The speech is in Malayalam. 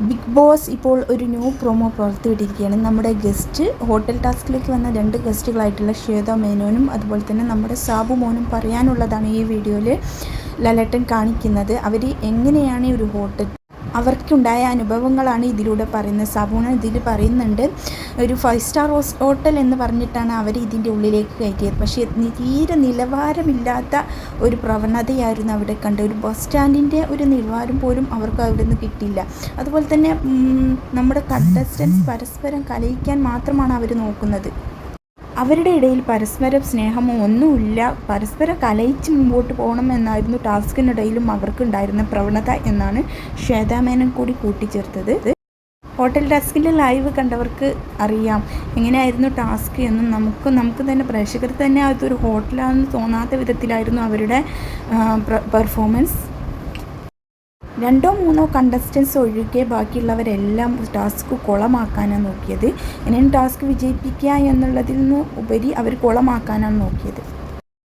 ബിഗ് ബോസ് ഇപ്പോൾ ഒരു ന്യൂ പ്രൊമോ പുറത്തുവിട്ടിരിക്കുകയാണ്. നമ്മുടെ ഗസ്റ്റ് ഹോട്ടൽ ടാസ്കിലേക്ക് വന്ന രണ്ട് ഗസ്റ്റുകളായിട്ടുള്ള ശ്വേത മേനോനും അതുപോലെ തന്നെ നമ്മുടെ സാബു മോനും പറയാനുള്ളതാണ് ഈ വീഡിയോയിൽ ലലട്ടൻ കാണിക്കുന്നത്. അവർ എങ്ങനെയാണ് ഒരു ഹോട്ടൽ അവർക്കുണ്ടായ അനുഭവങ്ങളാണ് ഇതിലൂടെ പറയുന്നത്. സാബൂണ ഇതിൽ പറയുന്നുണ്ട് ഒരു ഫൈവ് സ്റ്റാർ ഹോട്ടൽ എന്ന് പറഞ്ഞിട്ടാണ് അവർ ഇതിന്റെ ഉള്ളിലേക്ക് കയറ്റിയത്. പക്ഷേ തീരെ നിലവാരമില്ലാത്ത ഒരു പ്രവണതയായിരുന്നു അവിടെ കണ്ട് ഒരു ബസ് സ്റ്റാൻഡിന്റെ ഒരു നിലവാരം പോലും അവർക്ക് അവിടെ നിന്ന് കിട്ടില്ല അതുപോലെ തന്നെ നമ്മുടെ കണ്ടസ്റ്റൻസ് പരസ്പരം കലയിക്കാൻ മാത്രമാണ് അവർ നോക്കുന്നത്. അവരുടെ ഇടയിൽ പരസ്പരം സ്നേഹമോ ഒന്നുമില്ല. പരസ്പരം കലയിച്ച് മുമ്പോട്ട് പോകണം എന്നായിരുന്നു ടാസ്കിനിടയിലും അവർക്കുണ്ടായിരുന്ന പ്രവണത എന്നാണ് ശ്വേതാമേനൻ കൂടി കൂട്ടിച്ചേർത്തത്. ഹോട്ടൽ ടാസ്കിന്റെ ലൈവ് കണ്ടവർക്ക് അറിയാം. എങ്ങനെയായിരുന്നു ടാസ്ക് എന്നും നമുക്ക് നമുക്ക് തന്നെ പ്രേക്ഷകർ തന്നെ അതൊരു ഹോട്ടലാണെന്ന് തോന്നാത്ത വിധത്തിലായിരുന്നു അവരുടെ പെർഫോമൻസ് രണ്ടോ മൂന്നോ കണ്ടസ്റ്റൻസ് ഒഴികെ ബാക്കിയുള്ളവരെല്ലാം ടാസ്ക് കുളമാക്കാനാണ് നോക്കിയത്. ഇനിയും ടാസ്ക് വിജയിപ്പിക്കുക എന്നുള്ളതിൽ നിന്ന് ഉപരി അവർ കുളമാക്കാനാണ് നോക്കിയത്.